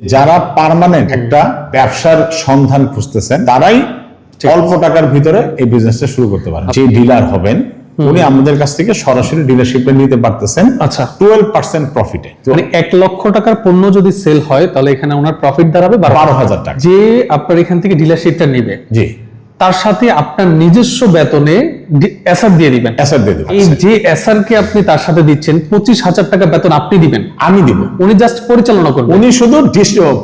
যারা পারমানেন্ট একটা ব্যবসার সন্ধান খুঁজতেছেন তারাই অল্প টাকার ভিতরে এই বিজনেসটা শুরু করতে পারেন। যে ডিলার হবেন উনি আমাদের কাছ থেকে সরাসরি ডিলারশিপে নিতে পারতেছেন আচ্ছা। টুয়েলভ পার্সেন্ট প্রফিটে মানে এক লক্ষ টাকার পণ্য যদি সেল হয় তাহলে এখানে ওনার প্রফিট দাঁড়াবে বারো বারো হাজার টাকা। যে আপনার এখান থেকে ডিলারশিপটা নিবে। জি। তার সাথে আপনার নিজস্ব বেতনে এসআর দিয়ে দিবেন। অ্যাসার দিয়ে দেবো এই যে এসআর কে আপনি তার সাথে দিচ্ছেন পঁচিশ হাজার টাকা বেতন আপনি দিবেন। আমি দিব। উনি জাস্ট পরিচালনা করবেন। উনি শুধু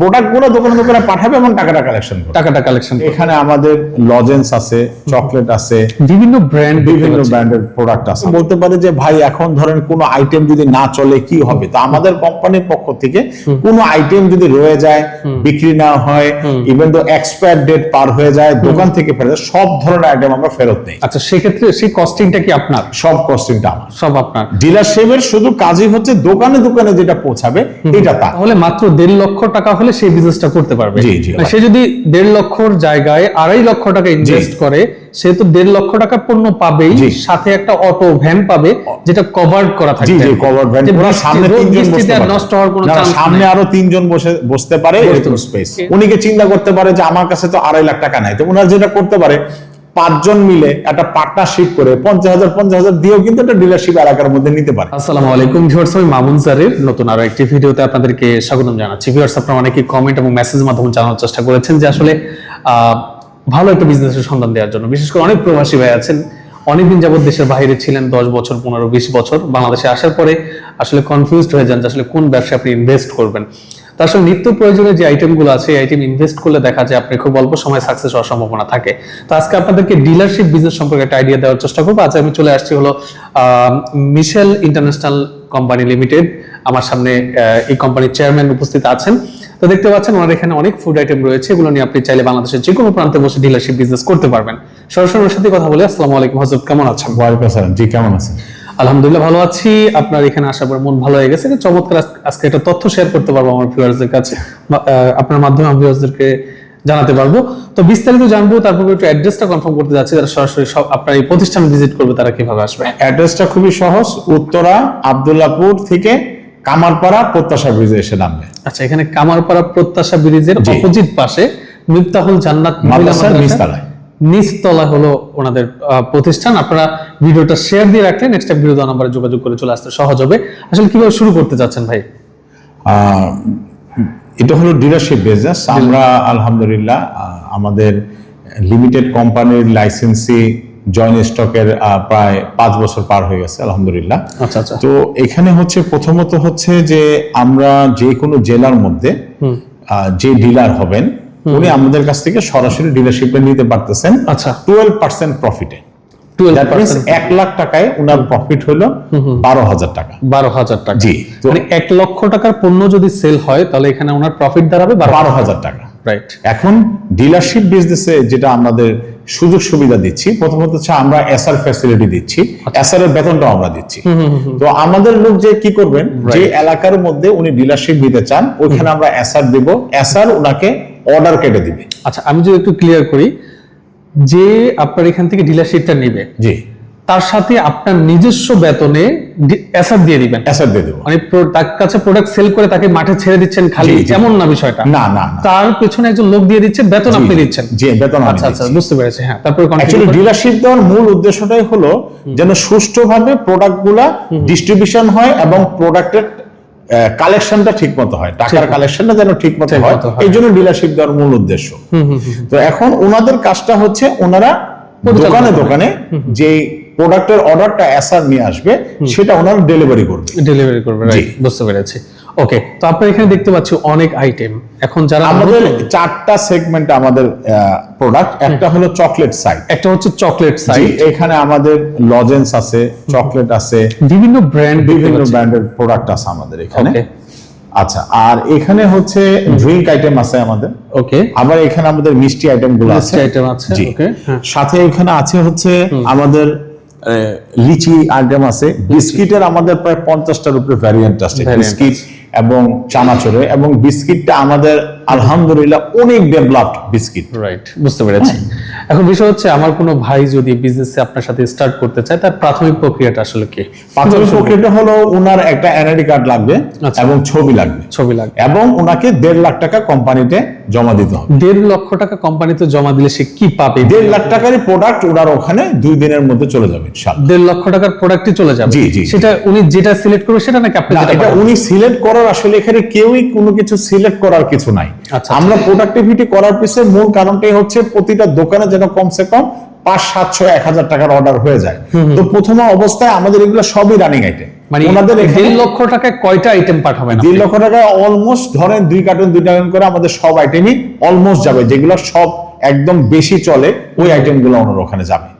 প্রোডাক্টগুলো দোকানে দোকানে পাঠাবে এবং টাকাটা কালেকশন টাকাটা কালেকশন এখানে আমাদের লজেন্স আছে চকলেট আছে বিভিন্ন ব্র্যান্ড বিভিন্ন ব্র্যান্ডের প্রোডাক্ট আছে। বলতে পারে যে ভাই এখন ধরেন কোনো আইটেম যদি না চলে কি হবে? তো আমাদের কোম্পানির পক্ষ থেকে কোনো আইটেম যদি রয়ে যায় বিক্রি না হয় ইভেন তো এক্সপায়ার ডেট পার হয়ে যায় দোকান থেকে ফেরত যায়, সব ধরনের আইটেম আমরা ফেরত নেই। আচ্ছা সেক্ষেত্রে সেই কস্টিংটা কি আপনার? সব কস্টিংটা আমার। সব আপনার। ডিলারশিপের শুধু কাজই হচ্ছে দোকানে দোকানে যেটা পৌঁছাবে এটা তা তাহলে মাত্র দেড় লক্ষ টাকা হলে সেই বিজনেসটা করতে পারবে। মানে সে যদি দেড় লক্ষর জায়গায় আড়াই লক্ষ টাকা ইনভেস্ট করে সে তো দেড় লক্ষ টাকার পণ্য পাবেই সাথে একটা অটো ভ্যান পাবে যেটা কভার করা থাকবে। জি কভার ভ্যান পুরো সামনে তিনজন বসতে পারে। নষ্ট হওয়ার কোনো চান্স সামনে আরও তিনজন বসে বসতে পারে এরকম স্পেস উনিকে চিন্তা করতে পারে যে আমার কাছে তো আড়াই লাখ টাকা নাই। তো ওনারা যেটা করতে পারে পাঁচজন মিলে একটা পার্টনারশিপ করে পঞ্চাশ হাজার পঞ্চাশ হাজার দিয়েও কিন্তু একটা ডিলারশিপ এলাকার মধ্যে নিতে পারে। আসসালামু আলাইকুম ভিউয়ার্স আমি মামুন স্যারের নতুন আরও একটি ভিডিওতে আপনাদেরকে স্বাগতম জানাচ্ছি। ভিউয়ার্স আপনারা অনেকেই কমেন্ট এবং মেসেজের মাধ্যমে জানার চেষ্টা করেছেন যে আসলে ভালো একটা বিজনেসের সন্ধান দেওয়ার জন্য। বিশেষ করে অনেক প্রবাসী ভাই আছেন। অনেকদিন যাবত দেশের বাইরে ছিলেন, দশ বছর, পনেরো, বিশ বছর। বাংলাদেশে আসার পরে আসলে কনফিউজড হয়ে যান যে আসলে কোন ব্যবসা আপনি ইনভেস্ট করবেন। তো আসলে নিত্য প্রয়োজনীয় যে আইটেমগুলো আছে, এই আইটেম ইনভেস্ট করলে দেখা যায় আপনি খুব অল্প সময় সাকসেস হওয়ার সম্ভাবনা থাকে। তো আজকে আপনাদেরকে ডিলারশিপ বিজনেস সম্পর্কে একটা আইডিয়া দেওয়ার চেষ্টা করব। আজ আমি চলে আসছি হলো মিশেল ইন্টারন্যাশনাল কোম্পানি লিমিটেড আমার সামনে এই কোম্পানির চেয়ারম্যান উপস্থিত আছেন। তো দেখতে পাচ্ছেন ওনার এখানে অনেক ফুড আইটেম রয়েছে, এগুলো নিয়ে আপনি চাইলে বাংলাদেশের যে কোনো প্রান্তে বসে ডিলারশিপ বিজনেস করতে পারবেন। সরাসরি ওর সাথে কথা বলে। আসসালামু আলাইকুম, হজরত, কেমন আছেন? ওয়ালাইকুম আসসালাম। জি, কেমন আছেন? আলহামদুলিল্লাহ ভালো আছি। আপনার এখানে আসার পর মন ভালো হয়ে গেছে। চমৎকার আজকে একটা তথ্য শেয়ার করতে পারব আমার ভিউয়ার্সদের কাছে। আপনার মাধ্যমে আমি ভিউয়ার্সদেরকে জানাতে পারব। তো বিস্তারিত জানব তারপর একটু অ্যাড্রেসটা কনফার্ম করতে যাচ্ছি। যারা সরাসরি সব আপনার এই প্রতিষ্ঠান ভিজিট করবে তারা কীভাবে আসবে? অ্যাড্রেসটা খুবই সহজ। উত্তরা আবদুল্লাপুর থেকে কামারপাড়া প্রত্যাশা ব্রিজে এসে নামবে। আচ্ছা এখানে কামারপাড়া প্রত্যাশা ব্রিজের। অপোজিট পাশে মিফতাহুল জান্নাত মহিলা মাদ্রাসার মাদ্রাসা। নিচতলা হলো ওনাদের প্রতিষ্ঠান। আপনারা ভিডিওটা শেয়ার দিয়ে রাখলে নেক্সট টাইম ভিডিও নাম্বারে যোগাযোগ করে চলে আসতে সহজ হবে। আসলে কীভাবে শুরু করতে যাচ্ছেন ভাই? এটা হলো ডিলারশিপ বিজনেস আমরা আলহামদুলিল্লাহ আমাদের লিমিটেড কোম্পানির লাইসেন্সি জয়েন্ট স্টকের প্রায় পাঁচ বছর পার হয়ে গেছে আলহামদুলিল্লাহ। আচ্ছা আচ্ছা। তো এখানে হচ্ছে প্রথমত হচ্ছে যে আমরা যে কোনো জেলার মধ্যে যে ডিলার হবেন উনি আমাদের কাছ থেকে সরাসরি ডিলারশিপে নিতে পারতেছেন আচ্ছা। টুয়েলভ পার্সেন্ট প্রফিটে এক লাখ টাকায় ওনার প্রফিট হলো বারো হাজার টাকা। বারো হাজার টাকা। জি মানে এক লক্ষ টাকার পণ্য যদি সেল হয় তাহলে এখানে ওনার প্রফিট দাঁড়াবে বারো হাজার টাকা। রাইট এখন ডিলারশিপ বিজনেসে যেটা আমাদের সুযোগ সুবিধা দিচ্ছি প্রথমত হচ্ছে আমরা এসআর ফ্যাসিলিটি দিচ্ছি। এসআর এর বেতনটাও আমরা দিচ্ছি। তো আমাদের লোক যে কি করবেন? যে এলাকার মধ্যে উনি ডিলারশিপ দিতে চান ওইখানে আমরা এসআর দিব। এসআর ওনাকে অর্ডার কেটে দিবে। আচ্ছা আমি যদি একটু ক্লিয়ার করি যে আপনার এখান থেকে ডিলারশিপটা নেবে জি। তার সাথে আপনার নিজস্ব বেতনে এসআর দিয়ে দিবেন। এসআর দিয়ে দেবো। মানে তার কাছে প্রোডাক্ট সেল করে তাকে মাঠে ছেড়ে দিচ্ছেন খালি। যেমন না বিষয়টা। না না তার পেছনে একজন লোক দিয়ে দিচ্ছে বেতন আপনি দিচ্ছেন। জি বেতন আচ্ছা আচ্ছা বুঝতে পেরেছি হ্যাঁ তারপরে অ্যাকচুয়ালি ডিলারশিপ দেওয়ার মূল উদ্দেশ্যটাই হলো যেন সুষ্ঠুভাবে প্রোডাক্টগুলা ডিস্ট্রিবিউশন হয় এবং প্রোডাক্টের কালেকশনটা ঠিক মতো হয় টাকার কালেকশনটা যেন ঠিক মতো হয়। এই জন্য ডিলারশিপ দেওয়ার মূল উদ্দেশ্য। তো এখন ওনাদের কাজটা হচ্ছে ওনারা দোকানে দোকানে যে প্রোডাক্টের অর্ডারটা অ্যাসার নিয়ে আসবে সেটা ওনার ডেলিভারি করবে। ডেলিভারি করবে বুঝতে পেরেছি। ওকে তো আপনার এখানে দেখতে পাচ্ছি অনেক আইটেম এখন যারা আমাদের চারটা সেগমেন্ট আমাদের প্রোডাক্ট একটা হলো চকলেট সাইড একটা হচ্ছে চকলেট সাইড এখানে আমাদের লজেন্স আছে চকলেট আছে। বিভিন্ন ব্র্যান্ড বিভিন্ন ব্র্যান্ডের প্রোডাক্ট আছে আমাদের এখানে। আচ্ছা আর এখানে হচ্ছে ড্রিঙ্ক আইটেম আছে আমাদের। ওকে আবার এখানে আমাদের মিষ্টি আইটেমগুলো আছে। আইটেম আছে ওকে হ্যাঁ। সাথে এখানে আছে হচ্ছে আমাদের লিচি আইটেম আছে। বিস্কিটের আমাদের প্রায় পঞ্চাশটার উপরে ভ্যারিয়েন্ট আছে। বিস্কিট এবং চানাচুরে এবং বিস্কিটটা আমাদের আলহামদুলিল্লাহ অনেক ডেভেলপড বিস্কিট রাইট বুঝতে পেরেছি? এখন বিষয় হচ্ছে আমার কোনো ভাই যদি বিজনেসে আপনার সাথে স্টার্ট করতে চায় তার প্রাথমিক প্রক্রিয়াটা আসলে কি? প্রাথমিক প্রক্রিয়াটা হলো ওনার একটা এনআইডি কার্ড লাগবে আচ্ছা। এবং ছবি লাগবে। ছবি লাগবে। এবং ওনাকে দেড় লাখ টাকা কোম্পানিতে জমা দিতে হবে। দেড় লক্ষ টাকা কোম্পানিতে জমা দিলে সে কি পাবে? দেড় লাখ টাকারই প্রোডাক্ট ওনার ওখানে দুই দিনের মধ্যে চলে যাবে ইনশাআল্লাহ। দেড় লক্ষ টাকার প্রোডাক্টই চলে যাবে? জি, জি। সেটা উনি যেটা সিলেক্ট করবে সেটা নাকি আপনি এটা উনি সিলেক্ট করার আসলে এখানে কেউই কোনো কিছু সিলেক্ট করার কিছু নাই। আমরা প্রোডাক্টিভিটি করার পিছনে মূল কারণটাই হচ্ছে প্রতিটা দোকানে যেন কমসে কম পাঁচ সাতশো এক হাজার টাকার অর্ডার হয়ে যায়। তো প্রথম অবস্থায় আমাদের এগুলো সবই রানিং আইটেম মানে ওনাদের দেড় লক্ষ টাকায় কয়টা আইটেম পাঠাবেন আপনি? দেড় লক্ষ টাকা অলমোস্ট ধরেন দুই কার্টুন দুই কার্টুন করে আমাদের সব আইটেমই অলমোস্ট যাবে যেগুলো সব একদম বেশি চলে ওই আইটেমগুলো ওনার ওখানে যাবে। আচ্ছা আচ্ছা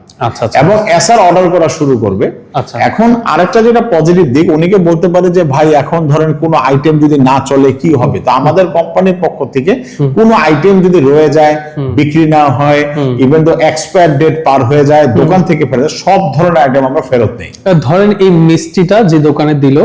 এবং এসআর অর্ডার করা শুরু করবে। আচ্ছা। এখন আরেকটা যেটা পজিটিভ দিক অনেকে বলতে পারে যে ভাই এখন ধরেন কোনো আইটেম যদি না চলে কি হবে? তো আমাদের কোম্পানির পক্ষ থেকে কোনো আইটেম যদি রয়ে যায় বিক্রি না হয় ইভেন তো এক্সপায়ার ডেট পার হয়ে যায় দোকান থেকে ফেরত সব ধরনের আইটেম আমরা ফেরত নেই। ধরেন এই মিষ্টিটা যে দোকানে দিল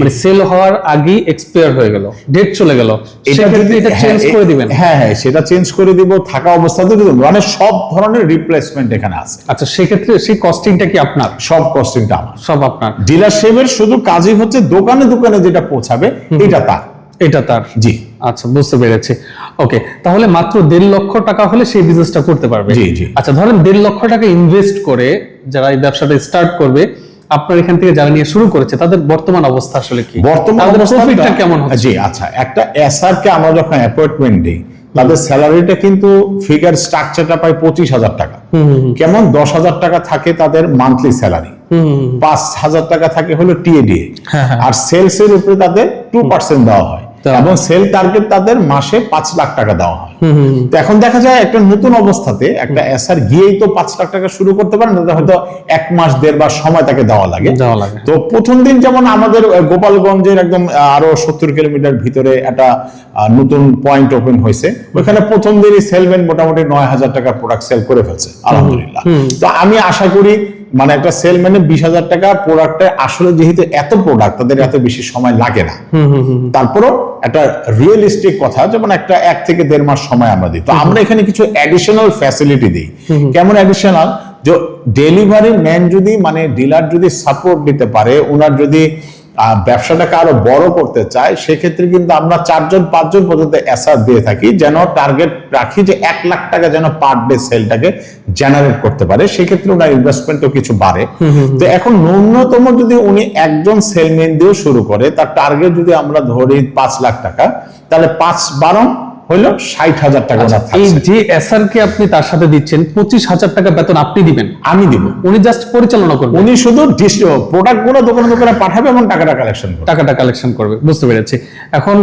মানে সেল হওয়ার আগেই এক্সপায়ার হয়ে গেল ডেট চলে গেল। সেক্ষেত্রে এটা চেঞ্জ হ্যাঁ, করে দিবেন। হ্যাঁ হ্যাঁ সেটা চেঞ্জ করে দিব থাকা অবস্থাতে মানে সব ধরনের রিপ্লেসমেন্ট এখানে আছে। আচ্ছা সেক্ষেত্রে সেই কস্টিংটা কি আপনার? সব কস্টিংটা আমার। সব আপনার। ডিলারশিপের শুধু কাজই হচ্ছে দোকানে দোকানে যেটা পৌঁছাবে এটা তার। এটা তার। জি। আচ্ছা বুঝতে পেরেছি। ওকে তাহলে মাত্র দেড় লক্ষ টাকা হলে সেই বিজনেসটা করতে পারবে। জি, জি। আচ্ছা ধরেন দেড় লক্ষ টাকা ইনভেস্ট করে যারা এই ব্যবসাটা স্টার্ট করবে আপনার এখান থেকে যারা নিয়ে শুরু করেছে তাদের বর্তমান অবস্থা আসলে কি? বর্তমান প্রফিটটা কেমন হচ্ছে? জি আচ্ছা একটা এসআর কে আমরা যখন অ্যাপয়েন্টমেন্ট দিই তাদের স্যালারিটা কিন্তু ফিগার স্ট্রাকচারটা পায় পঁচিশ হাজার টাকা। কেমন? দশ হাজার টাকা থাকে তাদের মান্থলি স্যালারি পাঁচ হাজার টাকা থাকে হলো টিএডিএ হ্যাঁ, হ্যাঁ। আর সেলস এর উপরে তাদের টু পার্সেন্ট দেওয়া হয়। এবং সেল টার্গেট তাদের মাসে পাঁচ লাখ টাকা দেওয়া হয়। তো এখন দেখা যায় একটা নতুন অবস্থাতে একটা এসআর গিয়েই তো পাঁচ লাখ টাকা শুরু করতে পারে না তাদের হয়তো এক মাস দেড় মাস সময় তাকে দেওয়া লাগে। তো প্রথম দিন যেমন আমাদের গোপালগঞ্জের একদম আরও সত্তর কিলোমিটার ভিতরে একটা নতুন পয়েন্ট ওপেন হয়েছে। ওখানে প্রথম দিনই সেলম্যান মোটামুটি নয় হাজার টাকার প্রোডাক্ট সেল করে ফেলছে। আলহামদুলিল্লাহ। তো আমি আশা করি মানে একটা সেল মানে বিশ হাজার টাকা প্রোডাক্টে আসলে যেহেতু এত প্রোডাক্ট তাদের এত বেশি সময় লাগে না। তারপরও একটা রিয়েলিস্টিক কথা যেমন একটা এক থেকে দেড় মাস সময় আমরা দিই। তো আমরা এখানে কিছু অ্যাডিশনাল ফ্যাসিলিটি দিই। কেমন অ্যাডিশনাল যে ডেলিভারি ম্যান যদি মানে ডিলার যদি সাপোর্ট দিতে পারে ওনার যদি ব্যবসাটাকে আরও বড় করতে চায় সেক্ষেত্রে কিন্তু আমরা চারজন পাঁচজন পর্যন্ত অ্যাসার দিয়ে থাকি যেন টার্গেট রাখি যে এক লাখ টাকা যেন পার ডে সেলটাকে জেনারেট করতে পারে সেক্ষেত্রে ওনার ইনভেস্টমেন্টও কিছু বাড়ে। তো এখন ন্যূনতম যদি উনি একজন সেলম্যান দিয়ে শুরু করে তার টার্গেট যদি আমরা ধরি পাঁচ লাখ টাকা তাহলে পাঁচ বারো হইল ষাট হাজার টাকা এই যে এসআর কে আপনি তার সাথে দিচ্ছেন পঁচিশ হাজার টাকা বেতন আপনি দিবেন? আমি দিব। উনি জাস্ট পরিচালনা করবেন। উনি শুধু প্রোডাক্টগুলো দোকানে দোকানে পাঠাবে এবং টাকাটা কালেকশন করবে। টাকাটা কালেকশন করবে বুঝতে পেরেছি। এখন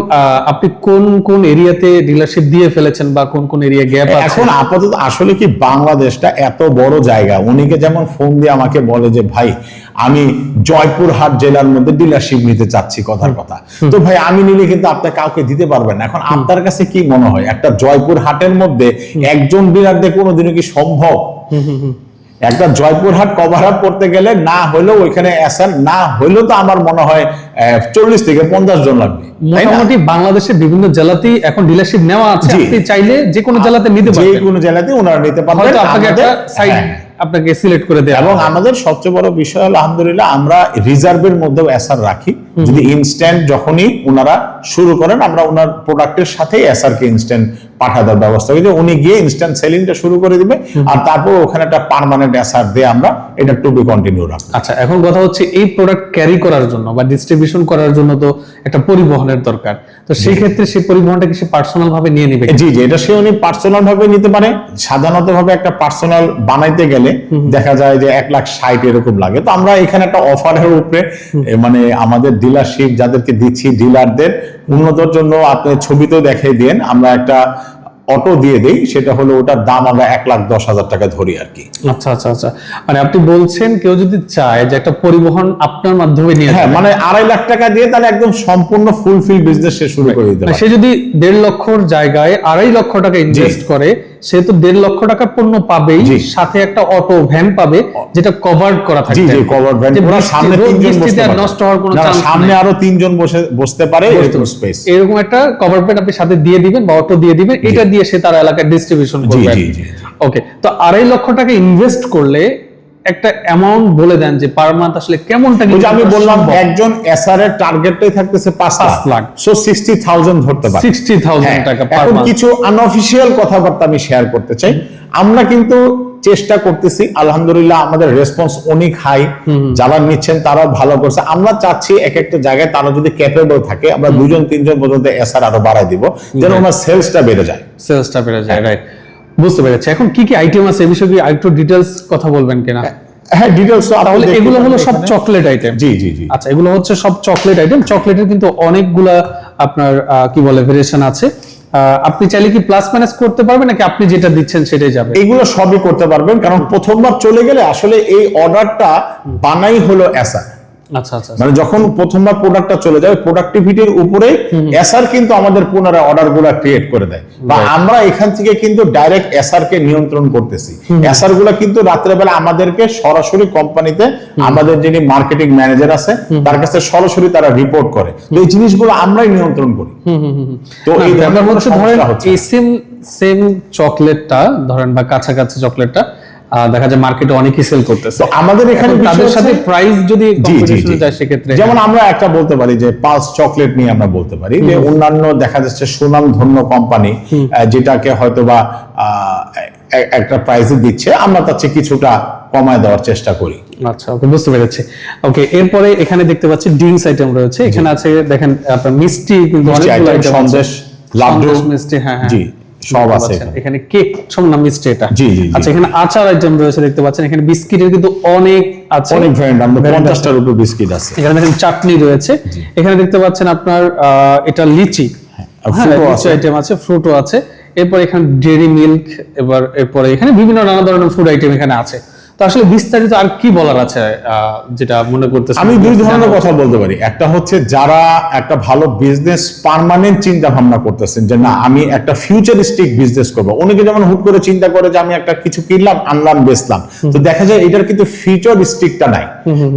আপনি কোন কোন এরিয়াতে ডিলারশিপ দিয়ে ফেলেছেন বা কোন কোন এরিয়া গ্যাপ এখন আপাতত আসলে কি বাংলাদেশটা এত বড় জায়গা? উনিকে যেমন ফোন দিয়ে আমাকে বলে যে ভাই আমি জয়পুরহাট জেলার মধ্যে ডিলারশিপ নিতে চাচ্ছি কথার কথা। তো ভাই আমি নিলে কিন্তু আপনার কাউকে দিতে পারবেন না। এখন আপনার কাছে কি মনে হয়? একটা জয়পুর হাটের মধ্যে একজন ডিলার দিয়ে কোনোদিনও কি সম্ভব? একটা জয়পুরহাট কভার আপ করতে গেলে না হলেও ওইখানে অ্যাসার না হলেও তো আমার মনে হয় চল্লিশ থেকে পঞ্চাশ জন লাগবে। মোটামুটি বাংলাদেশের বিভিন্ন জেলাতেই এখন ডিলারশিপ নেওয়া আছে। চাইলে যে কোনো জেলাতে নিতে যে কোনো জেলাতে ওনারা নিতে পারবেন। আপনাকে একটা। আপনাকে সিলেক্ট করে দেয় এবং আমাদের সবচেয়ে বড় বিষয় হলো আলহামদুলিল্লাহ আমরা রিজার্ভের মধ্যেও অ্যাসার রাখি। যদি ইনস্ট্যান্ট যখনই ওনারা শুরু করেন আমরা ওনার প্রোডাক্টের সাথেই এসআর কে ইনস্ট্যান্ট পাঠা দেওয়ার ব্যবস্থা করি। উনি গিয়ে ইনস্ট্যান্ট সেলিংটা শুরু করে দিবে আর তারপর ওখানে একটা পার্মানেন্ট এসআর দিয়ে আমরা এটা টু বি কন্টিনিউ রাখব। আচ্ছা এখন কথা হচ্ছে এই প্রোডাক্ট ক্যারি করার জন্য বা ডিস্ট্রিবিউশন করার জন্য তো একটা পরিবহনের দরকার। তো সেই ক্ষেত্রে সেই পরিবহনটাকে সে পার্সোনাল ভাবে নিয়ে নিবে? জি জি এটা সে উনি পার্সোনাল ভাবে নিতে পারে। সাধারণত ভাবে একটা পার্সোনাল বানাইতে গেলে দেখা যায় যে এক লাখ ষাট এরকম লাগে। তো আমরা এখানে একটা অফারের উপরে মানে আমাদের ডিলারশিপ যাদেরকে দিচ্ছি ডিলারদের উন্নতর জন্য আপনি ছবিতেও দেখিয়ে দিন। আমরা একটা অটো দিয়ে দেই সেটা হলো ওটার দাম আমরা এক লাখ দশ হাজার টাকা ধরি আর কি। আচ্ছা আচ্ছা আচ্ছা। মানে আপনি বলছেন কেউ যদি চায় যে একটা পরিবহন আপনার মাধ্যমে নিয়ে হ্যাঁ মানে আড়াই লাখ টাকা দিয়ে তাহলে একদম সম্পূর্ণ ফুলফিল বিজনেস সে শুরু করে দিতে মানে পারে। সে যদি দেড় লক্ষর জায়গায় আড়াই লক্ষ টাকা ইনভেস্ট করে সে তো দেড় লক্ষ টাকা পণ্য পাবেই সাথে একটা অটো ভ্যান পাবে যেটা করা থাকবে জি ভ্যান সামনে তিনজন বসতে পারে। নষ্ট হওয়ার কোনো চান্স সামনে আরও তিনজন বসে বসতে পারে এরকম স্পেস এরকম একটা কভার প্লেট আপনি সাথে দিয়ে দিবেন বা অটো দিয়ে দিবেন এটা দিয়ে সে তার এলাকায় ডিস্ট্রিবিউশন করবে। ওকে তো আড়াই লক্ষ টাকা ইনভেস্ট করলে একটা অ্যামাউন্ট বলে দেন যে পার মান্থ আসলে কেমন টাকা ওই যে আমি বললাম একজন এসআর এর টার্গেটটাই থাকতেছে পাঁচ পাঁচ lakh. Lakh. So sixty thousand ধরতে পারে। 60,000 হ্যাঁ, টাকা পার মান্থ কিছু আনঅফিসিয়াল কথাবার্তা আমি শেয়ার করতে চাই। আমরা কিন্তু চেষ্টা করতেছি আলহামদুলিল্লাহ আমাদের রেসপন্স অনেক হাই যারা নিচ্ছেন তারাও ভালো করছে। আমরা চাচ্ছি এক একটা জায়গায় তারা যদি ক্যাপেবল থাকে আমরা দুজন তিনজন পর্যন্ত এসআর আরও বাড়াই দিব যেন ওনার সেলসটা বেড়ে যায়। সেলসটা বেড়ে যায় রাইট বুঝতে পেরেছি। এখন কি কি আইটেম আছে এই বিষয়ে আরেকটু ডিটেলস কথা বলবেন কিনা? হ্যাঁ ডিটেলস তাহলে এগুলো হলো সব চকলেট আইটেম জি জি জি। আচ্ছা এগুলো হচ্ছে সব চকলেট আইটেম চকলেটের কিন্তু অনেকগুলা আপনার কি বলে ভেরিয়েশন আছে। আহ, আপনি চাইলে কি প্লাস মাইনাস করতে পারবেন নাকি আপনি যেটা দিচ্ছেন সেটাই যাবে? এগুলো সবই করতে পারবেন কারণ প্রথমবার চলে গেলে আসলে এই অর্ডারটা বানাই হলো আচ্ছা মানে যখন প্রথমবার প্রোডাক্টটা চলে যায় প্রোডাক্টিভিটির উপরে এসআর কিন্তু আমাদের পুনরায় অর্ডারগুলা ক্রিয়েট করে দেয়। বা আমরা এখান থেকে কিন্তু ডাইরেক্ট এসআর কে নিয়ন্ত্রণ করতেছি। এসআরগুলা কিন্তু রাত্রেবেলা আমাদেরকে সরাসরি কোম্পানিতে আমাদের যিনি মার্কেটিং ম্যানেজার আছে তার কাছে সরাসরি তারা রিপোর্ট করে। তো এই জিনিসগুলো আমরাই নিয়ন্ত্রণ করি। তো এই ধরনের হচ্ছে ধরেন। সেম সেম চকলেটটা ধরেন বা কাছাকাছি চকলেটটা দেখা যায় মার্কেটে অনেকেই সেল করতেছে। আমাদের এখানে তাদের সাথে প্রাইস যদি কম্পিটিশনে। যায় সেক্ষেত্রে যেমন আমরা একটা বলতে পারি যে পালস চকলেট নিয়ে আমরা বলতে পারি যে অন্যান্য দেখা যাচ্ছে সুনাম ধন্য কোম্পানি যেটাকে হয়তো বা আহ, একটা প্রাইসে দিচ্ছে আমরা তার চেয়ে কিছুটা কমায় দেওয়ার চেষ্টা করি। আচ্ছা ওকে বুঝতে পেরেছি। ওকে এরপরে এখানে দেখতে পাচ্ছি ড্রিঙ্কস আইটেম রয়েছে। এখানে আছে দেখেন আপনার মিষ্টি কিন্তু আইটেম সন্দেশ, লাড্ডু, মিষ্টি হ্যাঁ হ্যাঁ। জি, সব আছে এখানে। কেক সব না মিষ্টি এটা। জি, জি। আচ্ছা এখানে আচার আইটেম রয়েছে দেখতে পাচ্ছেন। এখানে বিস্কিটের কিন্তু অনেক আছে। অনেক ভ্যারাইটি আমাদের Variant পঞ্চাশটার উপর বিস্কিট আছে। এখানে দেখেন চাটনি রয়েছে। এখানে দেখতে পাচ্ছেন আপনার আহ, এটা লিচি। আর হ্যাঁ লিচি আছে। আইটেম আছে ফ্রুটও আছে। এরপর এখানে ডেরি মিল্ক এবার এরপরে এখানে বিভিন্ন নানা ধরনের ফুড আইটেম এখানে আছে। তো আসলে বিস্তারিত আর কি বলার আছে যেটা মনে করতেছেন? আমি দুই ধরনের কথা বলতে পারি। একটা হচ্ছে যারা একটা ভালো বিজনেস পার্মানেন্ট চিন্তা ভাবনা করতেছেন যে না আমি একটা ফিউচারিস্টিক বিজনেস করব। অনেকে যেমন হুট করে চিন্তা করে যে আমি একটা কিছু কিনলাম আনলাম বেচলাম। তো দেখা যায় এটার কিন্তু ফিউচারিস্টিকটা নাই।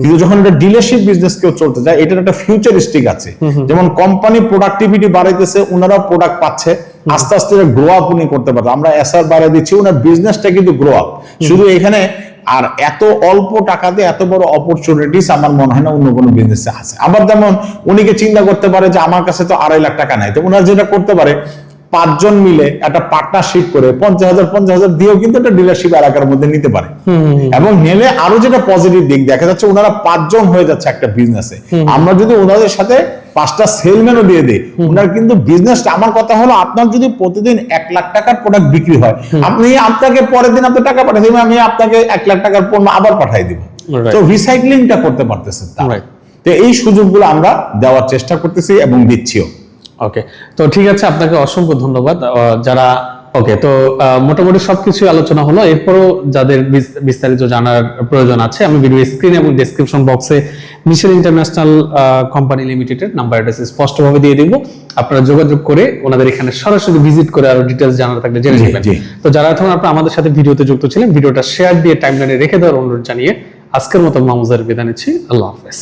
কিন্তু যখন এটা ডিলারশিপ বিজনেস কেউ চলতে যায় এটার একটা ফিউচারিস্টিক আছে। যেমন কোম্পানি প্রোডাক্টিভিটি বাড়াইতেছে ওনারা প্রোডাক্ট পাচ্ছে। আস্তে আস্তে গ্রো আপ উনি করতে পারবে আমরা এসআর বাড়াই দিচ্ছি ওনার বিজনেসটা কিন্তু গ্রো আপ শুধু এখানে আর এত অল্প টাকাতে এত বড় অপরচুনিটিস আমার মনে হয় না অন্য কোনো বিজনেসে আছে। আবার যেমন উনিকে চিন্তা করতে পারে যে আমার কাছে তো আড়াই লাখ টাকা নাই। তো ওনার যেটা করতে পারে পাঁচজন মিলে একটা পার্টনারশিপ করে পঞ্চাশ হাজার পঞ্চাশ হাজার দিয়েও কিন্তু একটা ডিলারশিপ এলাকার মধ্যে নিতে পারে। এবং নিলে আরও যেটা পজিটিভ দিক দেখা যাচ্ছে ওনারা পাঁচজন হয়ে যাচ্ছে একটা বিজনেসে আমরা যদি ওনাদের সাথে পাঁচটা সেলম্যানও দিয়ে দেয় ওনার কিন্তু বিজনেসটা আমার কথা হলো আপনার যদি প্রতিদিন এক লাখ টাকার প্রোডাক্ট বিক্রি হয় আপনি আপনাকে পরের দিন আপনার টাকা পাঠিয়ে দেবেন আমি আপনাকে এক লাখ টাকার পণ্য আবার পাঠিয়ে দিব. তো রিসাইক্লিংটা করতে পারতেছেন. তো এই সুযোগগুলো আমরা দেওয়ার চেষ্টা করতেছি এবং দিচ্ছিও। ওকে তো ঠিক আছে আপনাকে অসংখ্য ধন্যবাদ। যারা ওকে তো মোটামুটি সবকিছু আলোচনা হলো। এরপরও যাদের বিস্তারিত জানার প্রয়োজন আছে আমি ভিডিও স্ক্রিন এবং ডেসক্রিপশন বক্সে মিশেল ইন্টারন্যাশনাল কোম্পানি লিমিটেডের নাম্বার অ্যাড্রেস স্পষ্টভাবে দিয়ে দিব। আপনারা যোগাযোগ করে ওনাদের এখানে সরাসরি ভিজিট করে আরও ডিটেলস জানার থাকলে জেনে নেবেন। তো যারা এখন আপনারা আমাদের সাথে ভিডিওতে যুক্ত ছিলেন ভিডিওটা শেয়ার দিয়ে টাইমলাইনে রেখে দেওয়ার অনুরোধ জানিয়ে আজকের মতো মামুজার বিদায় নিচ্ছি। আল্লাহ হাফেজ।